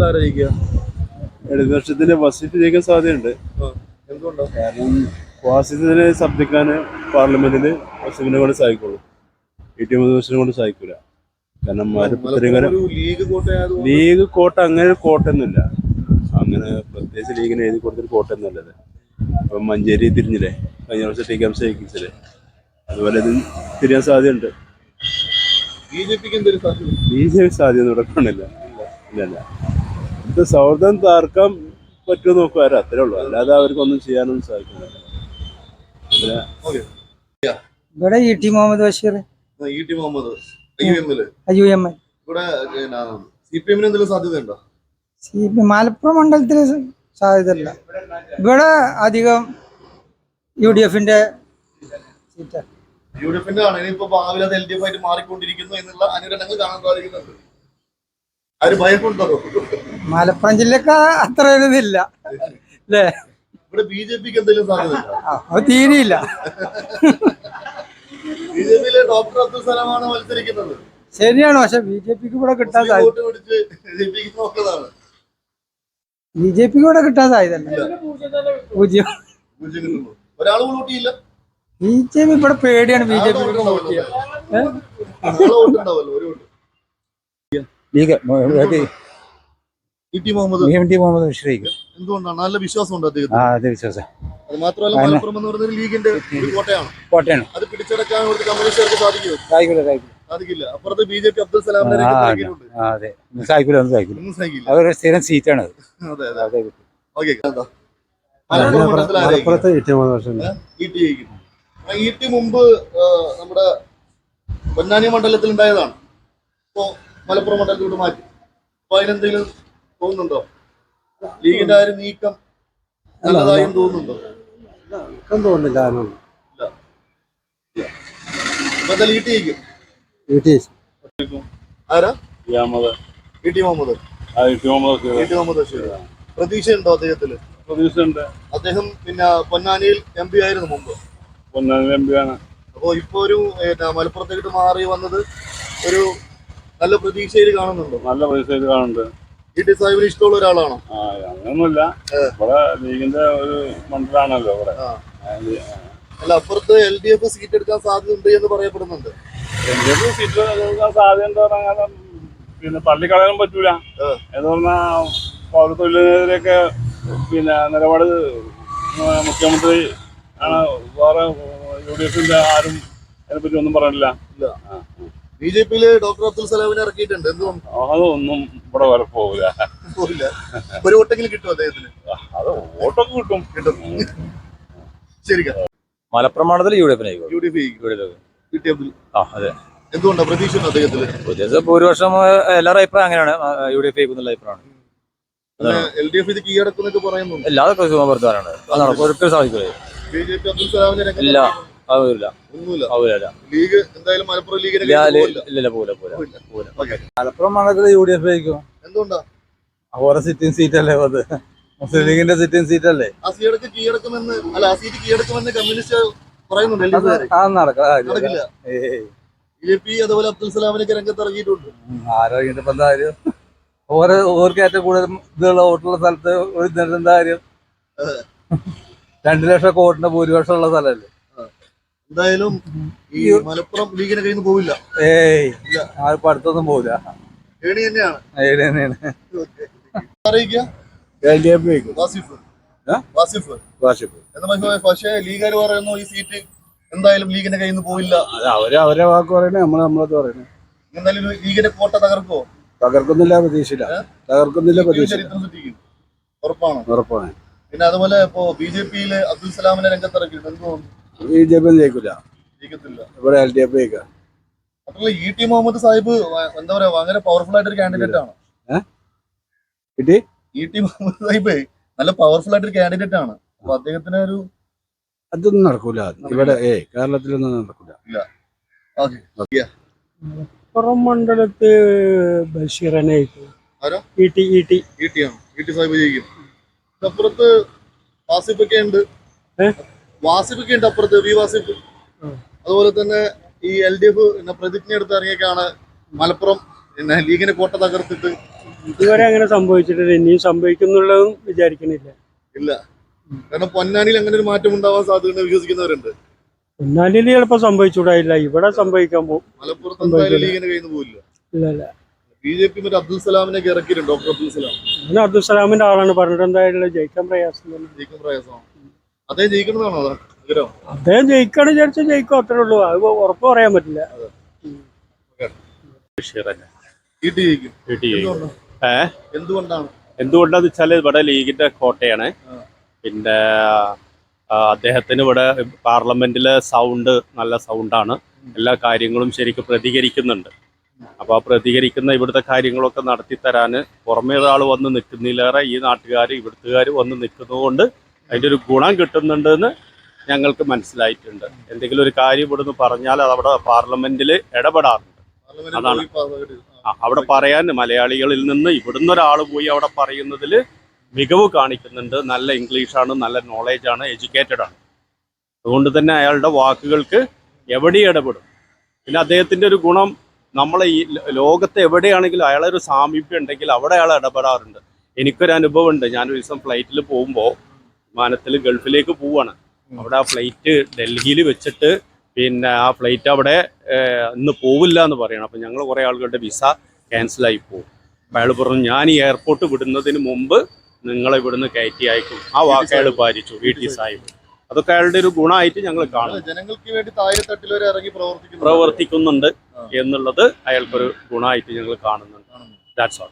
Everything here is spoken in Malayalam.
ആരായിരിക്കുക ഇടതുപക്ഷത്തിന്റെ വസീറ്റ് ജയിക്കാൻ സാധ്യതയുണ്ട്. കാരണം വാസിറ്റിനെ ശബ്ദിക്കാൻ പാർലമെന്റിൽ വസീഫിനെ കൊണ്ട് സാധിക്കുള്ളൂ എ ടി മുസ്ലിനെ കൊണ്ട് സാധിക്കൂല കാരണം ലീഗ് കോട്ട അങ്ങനെ ഒരു കോട്ടയൊന്നുമില്ല. അങ്ങനെ പ്രത്യേകിച്ച് ലീഗിന് എഴുതി കൊടുത്തൊരു കോട്ടയൊന്നുമല്ലത്. ഇപ്പം മഞ്ചേരി തിരിഞ്ഞില്ലേ? കഴിഞ്ഞ വർഷം ടി കെം ജയിക്കിച്ചില്ലേ അതുപോലെ ഇത് തിരിയാൻ സാധ്യതയുണ്ട്. ബി ജെ പിക്ക് എന്തൊരു സാധ്യത? ബി ജെ പി സാധ്യത ഇവിടെ കാണില്ല ഇല്ലല്ല ഇത് സൗഹൃദം താർക്കാൻ പറ്റുമോ നോക്കുവാരോ. അത്രേ ഉള്ളൂ. അല്ലാതെ അവർക്കൊന്നും ചെയ്യാനൊന്നും സാധിക്കുന്നില്ല. ഇവിടെ E T Muhammad Basheer. E T Muhammad I U M L U M L ഇവിടെ സി പി എമ്മിന് എന്തെങ്കിലും സാധ്യത സി പി മലപ്പുറം മണ്ഡലത്തിൽ സാധ്യതയില്ല. ഇവിടെ അധികം യു ഡി എഫിന്റെ സീറ്റാണ് യു ഡി എഫിന്റെ ആണ്. ഇനിയിപ്പോ ഭാവിയിൽ അത് എൽ ഡി എഫ് ആയിട്ട് മാറിക്കൊണ്ടിരിക്കുന്നു എന്നുള്ള അനുരണങ്ങൾ കാണാൻ സാധിക്കുന്നുണ്ട്. ആര് ഭയമുണ്ടോ മലപ്പുറം ജില്ലക്ക് അത്ര ഒരു ഇതില്ല. അല്ലേ? ഇവിടെ ബി ജെ പിക്ക് എന്തെങ്കിലും സാധ്യത തീരെയില്ല. ബി ജെ പിയിലെ ഡോക്ടർ അബ്ദുൽ സലാമാണ് മത്സരിക്കുന്നത്. ശരിയാണ് പക്ഷെ ബി ജെ പിക്ക് ഇവിടെ കിട്ടാൻ സാധ്യത. ബി ജെ പിക്ക് ഇവിടെ കിട്ടാൻ സാധ്യതല്ല പൂജ്യം. ബി ജെ പി ഇവിടെ പേടിയാണ് ബി ജെ പിക്ക് വോട്ട് ചെയ്യാൻ ഏ? നാളെ വോട്ട് ഉണ്ടാവല്ലോ ഒരു vote league E T Muhammad? M T Muhammad ബഷീറേക്ക് എന്തുകൊണ്ടാണ്? നല്ല വിശ്വാസമുണ്ട് അദ്ദേഹത്തിന്. ആ അതെ വിശ്വാസം. അത് മാത്രമല്ല മലപ്പുറം എന്ന് പറയുന്നത് ലീഗിന്റെ ഒരു കോട്ടയാണ്. കോട്ടയാണ്. അത് പിടിച്ചടക്കാൻ ഇവിടുത്തെ കമ്മ്യൂണിസ്റ്റുകാർക്ക് സാധിക്കുമോ? സായിക്കൂല സായിക്കൂല സാധിക്കില്ല. അപ്പുറത്ത് ബി ജെ പി അബ്ദുൽ സലാമിനെ ആ, ഇറക്കിയിട്ടുണ്ട്. അതെ. ഒന്നും ഒന്നും അതൊരു സ്ഥിരം സീറ്റാണ് അതെ അതെ. Okay E T E T മുമ്പ് നമ്മുടെ പൊന്നാനി മണ്ഡലത്തിൽ ഉണ്ടായതാണ്. ഇപ്പോ മലപ്പുറം മണ്ഡലത്തിലോട്ട് മാറ്റി. അപ്പൊ അതിനെന്തെങ്കിലും തോന്നുന്നുണ്ടോ? ലീഗിന്റെ ആ ഒരു നീക്കം നല്ലതായും തോന്നുന്നുണ്ടോ? തോന്നുന്നില്ല ഇല്ല. ഇല്ല. അപ്പൊ എന്തായാലും ഇ ടി. ജയിക്കും ആരാ E T Muhammad E T Muhammad Basheer പ്രതീക്ഷയുണ്ടോ അദ്ദേഹത്തിൽ? പ്രതീക്ഷയുണ്ട്. അദ്ദേഹം പിന്നെ പൊന്നാനിയിൽ എം പി ആയിരുന്നു മുമ്പ്. പൊന്നാനിയിൽ എം പി ആണ്. അപ്പോ ഇപ്പൊ ഒരു മലപ്പുറത്തേക്ക് മാറി വന്നത് ഒരു നല്ല പ്രതീക്ഷയിൽ കാണുന്നുണ്ടോ? നല്ല പ്രതീക്ഷയിൽ കാണുന്നുണ്ട്. ഈ ഡിസൈബിൾ ഇഷ്ടമുള്ള ഒരാളാണോ? ആ അങ്ങനൊന്നുമില്ല. ഇവിടെ ലീഗിന്റെ ഒരു മണ്ഡലാണല്ലോ ഇവിടെ. അല്ല അപ്പുറത്ത് എൽ ഡി എഫ് സീറ്റ് എടുക്കാൻ സാധ്യതയുണ്ട് എന്ന് പറയപ്പെടുന്നുണ്ട്. എന്തൊക്കെ സീറ്റ് എടുക്കാൻ സാധ്യത പറഞ്ഞാൽ പിന്നെ തള്ളിക്കളയാനും പറ്റൂല. എന്ന് പറഞ്ഞാൽ പൗരത്തൊഴിലിനെതിരെയൊക്കെ പിന്നെ നിലപാട് മുഖ്യമന്ത്രി ആണ്. വേറെ യു ഡി എഫിന്റെ ആരും അതിനെപ്പറ്റി ഒന്നും പറഞ്ഞില്ല ബി ജെ പിയിൽ ഡോക്ടർ അബ്ദുൽ സലാമിനെ ഇറക്കിയിട്ടുണ്ട്. അതൊന്നും ഇവിടെ വരെ പോകില്ല പോയില്ല ഒരു വോട്ടെങ്കിലും കിട്ടും അദ്ദേഹത്തിന്? അത് വോട്ടൊക്കെ കിട്ടും. കിട്ടും. ശരി മലപ്പുറം മണ്ഡലത്തിൽ യു ഡി എഫിന് U D F E T Abdul. ആ അതെ. എന്തുകൊണ്ടാണ് പ്രതീക്ഷ ഭൂരിപക്ഷം എല്ലാവരുടെ അഭിപ്രായം അങ്ങനെയാണ്. യു ഡി എഫ് അഭിപ്രായമാണ്. എൽ ഡി എഫ് ഇത് കീഴടക്കുന്നൊക്കെ പറയുന്നുണ്ട്. എല്ലാതെ പുറത്തുവാനാണ് അതാണ് ഒരിക്കലും സാധിക്കില്ല. ബി ജെ പി അബ്ദുൽ സലാമിനെ ഇല്ല. ലീഗ് എന്തായാലും മലപ്പുറം ലീഗിനെ. മലപ്പുറം മണ്ഡലത്തിൽ യു ഡി എഫ് ആയിരിക്കും എന്തുകൊണ്ടാ? ഓരോ സിറ്റിംഗ് സീറ്റ് അല്ലേ അത്? മുസ്ലിം ലീഗിന്റെ സിറ്റിംഗ് സീറ്റ് അല്ലേ? ആ കീഴടക്കുമെന്ന് അല്ല ആ സീറ്റ് കീഴടക്കുമെന്ന് കമ്മ്യൂണിസ്റ്റ് പറയുന്നുണ്ട് ആ നടക്കാം നടക്കില്ല. എ ജെ പി അതുപോലെ അബ്ദുൽ സലാമിനൊക്കെ രംഗത്ത് ഇറങ്ങിയിട്ടുണ്ട് ആരോഗ്യത്തെ ഇപ്പൊ എന്താ കാര്യം? ഓരോ ഓർക്ക് ഏറ്റവും കൂടുതൽ ഇതുള്ള വോട്ടുള്ള സ്ഥലത്ത് ഒരു കാര്യം? രണ്ടു ലക്ഷം കോട്ടിന്റെ ഭൂരിപക്ഷം ഉള്ള സ്ഥലമല്ലേ? എന്തായാലും ഈ മലപ്പുറം ലീഗിനെ കയ്യിൽ നിന്ന് പോവില്ല. ഏയ് ആർക്കും അടുത്തൊന്നും പോവില്ല. ഏണി തന്നെയാണ്. ഏണി തന്നെയാണ്. അറിയിക്കുക എൽ ഡി എഫ് ജയിക്കും വാസിഫ്. ഏ? വാസിഫ്. വാർഷിപ്പ് എന്ന് പക്ഷേ പക്ഷേ ലീഗുകാർ പറയുന്നു ഈ സീറ്റ് എന്തായാലും ലീഗിന്റെ കയ്യിൽ നിന്ന് പോയില്ല അത് അവർ അവരെ വാക്ക് പറയണേ നമ്മൾ നമ്മളത് പറയണേ. എന്തായാലും ഒരു ലീഗിന്റെ കോട്ട തകർക്കോ തകർക്കുന്നില്ല പ്രതീക്ഷയില്ല തകർക്കുന്നില്ല പ്രതീക്ഷ ഉറപ്പാണ്? ഉറപ്പാണ്. പിന്നെ അതുപോലെ ഇപ്പോ ബി ജെ പിയിൽ അബ്ദുൽ സലാമിനെ രംഗത്തിറക്കി എന്ത് തോന്നുന്നു ബി ജെ പി ജയിക്കില്ല ജയിക്കത്തില്ല. ഇവിടെ എൽ ഡി എഫ് ജയിക്കാം. മാത്രമല്ല ഇ ടി മുഹമ്മദ് സാഹിബ് വ- എന്താ പറയാ ഭയങ്കര പവർഫുൾ ആയിട്ടൊരു കാൻഡിഡേറ്റ് ആണ്. കിട്ടി? ഇ ടി മുഹമ്മദ് സാഹിബ് നല്ല പവർഫുൾ ആയിട്ടൊരു കാൻഡിഡേറ്റ് ആണ്. അപ്പൊ അദ്ദേഹത്തിന് ഒരു അതൊന്നും നടക്കൂല. ഇവിടെ ഏ കേരളത്തിലൊന്നും നടക്കൂല. ഓക്കെ. മലപ്പുറം മണ്ഡലത്ത് ബഷീറനെ ആരോ? E T E T. E T ആണ്. ഇ ടി സാഹിബ് ജയിക്കും. അപ്പുറത്ത് ആസിഫൊക്കെ ഒക്കെ ഉണ്ട്. ഏ? വാസിഫ് ഒക്കെ ഉണ്ട് അപ്പുറത്ത് വി വാസിഫ്. അതുപോലെ തന്നെ ഈ എൽ ഡി എഫ് പിന്നെ പ്രതിജ്ഞ എടുത്ത് ഇറങ്ങിയൊക്കെയാണ് മലപ്പുറം പിന്നെ ലീഗിനെ കോട്ട തകർത്തിട്ട്. ഇതുവരെ അങ്ങനെ സംഭവിച്ചിട്ടില്ല. ഇനിയും സംഭവിക്കുന്നുള്ളതും വിചാരിക്കണില്ല. ഇല്ല. കാരണം പൊന്നാനിയിൽ അങ്ങനെ ഒരു മാറ്റം ഉണ്ടാവാൻ സാധ്യത വിശ്വസിക്കുന്നവരുണ്ട് പൊന്നാനിയിൽ ചിലപ്പോൾ സംഭവിച്ചുകൂടായില്ല. ഇവിടെ സംഭവിക്കാൻ പോകും മലപ്പുറത്ത് എന്തായാലും ലീഗിന് കയ്യിൽ നിന്ന് പോയില്ല ഇല്ല ഇല്ല. ബി ജെ പി മറ്റേ അബ്ദുൽ സലാമിനെ ഇറക്കിയിട്ടുണ്ട് ഡോക്ടർ അബ്ദുൽ സലാം. അബ്ദുൽ സലാമിന്റെ ആളാണ് പറഞ്ഞിട്ട് എന്തായാലും ജയിക്കാൻ പ്രയാസം ജയിക്കുന്ന പ്രയാസമാണ്. അദ്ദേഹം ആഗ്രഹം ജയിക്കാണ് വിചാരിച്ചാൽ ജയിക്കും അത്രേ ഉള്ളൂ. അത് ഉറപ്പ് പറയാൻ പറ്റില്ല. എന്തുകൊണ്ടാണ്? എന്തുകൊണ്ടാന്ന് വെച്ചാൽ ഇവിടെ ലീഗിന്റെ കോട്ടയാണ്. പിന്നെ അദ്ദേഹത്തിന് ഇവിടെ പാർലമെന്റിലെ സൗണ്ട് നല്ല സൗണ്ടാണ്. എല്ലാ കാര്യങ്ങളും ശരിക്കും പ്രതികരിക്കുന്നുണ്ട്. അപ്പോൾ ആ പ്രതികരിക്കുന്ന ഇവിടുത്തെ കാര്യങ്ങളൊക്കെ നടത്തി തരാൻ പുറമേ ഒരാൾ വന്ന് നിൽക്കുന്നില്ലേറെ ഈ നാട്ടുകാർ ഇവിടുത്തുകാർ വന്ന് നിൽക്കുന്നതുകൊണ്ട് അതിന്റെ ഒരു ഗുണം കിട്ടുന്നുണ്ടെന്ന് ഞങ്ങൾക്ക് മനസ്സിലായിട്ടുണ്ട്. എന്തെങ്കിലും ഒരു കാര്യം ഇവിടുന്ന് പറഞ്ഞാൽ അത് അവിടെ പാർലമെന്റിൽ ഇടപെടാറുണ്ട്. അതാണ്. അവിടെ പറയാൻ മലയാളികളിൽ നിന്ന് ഇവിടുന്ന് ഒരാൾ പോയി അവിടെ പറയുന്നതിൽ മികവ് കാണിക്കുന്നുണ്ട്. നല്ല ഇംഗ്ലീഷാണ് നല്ല നോളേജാണ് എഡ്യൂക്കേറ്റഡ് ആണ്. അതുകൊണ്ട് തന്നെ അയാളുടെ വാക്കുകൾക്ക് എവിടെ ഇടപെടും? പിന്നെ അദ്ദേഹത്തിന്റെ ഒരു ഗുണം നമ്മളെ ഈ ലോകത്തെ എവിടെയാണെങ്കിലും അയാളെ ഒരു സാമീപ്യം ഉണ്ടെങ്കിൽ അവിടെ അയാൾ ഇടപെടാറുണ്ട്. എനിക്കൊരു അനുഭവം ഉണ്ട് ഞാനൊരു ദിവസം ഫ്ലൈറ്റിൽ പോകുമ്പോൾ വിമാനത്തിൽ ഗൾഫിലേക്ക് പോവാണ്. അവിടെ ആ ഫ്ലൈറ്റ് ഡൽഹിയിൽ വെച്ചിട്ട് പിന്നെ ആ ഫ്ലൈറ്റ് അവിടെ ഇന്ന് പോവില്ല എന്ന് പറയണം. അപ്പം ഞങ്ങൾ കുറേ ആളുകളുടെ വിസ ക്യാൻസലായി പോകും അപ്പം അയാൾ പറഞ്ഞു ഞാൻ ഈ എയർപോർട്ട് വിടുന്നതിന് മുമ്പ് നിങ്ങളെ ഇവിടുന്ന് കയറ്റി അയക്കും. ആ വാക്ക് അയാൾ പാലിച്ചു വി ടി സാഹിബ് അതൊക്കെ അയാളുടെ ഒരു ഗുണമായിട്ട് ഞങ്ങൾ കാണും. ജനങ്ങൾക്ക് വേണ്ടി താഴെ തട്ടിൽ വരെ ഇറങ്ങി പ്രവർത്തിക്കുന്നു പ്രവർത്തിക്കുന്നുണ്ട് എന്നുള്ളത് അയാൾക്കൊരു ഗുണമായിട്ട് ഞങ്ങൾ കാണുന്നുണ്ട്. കാണുന്നു. That's all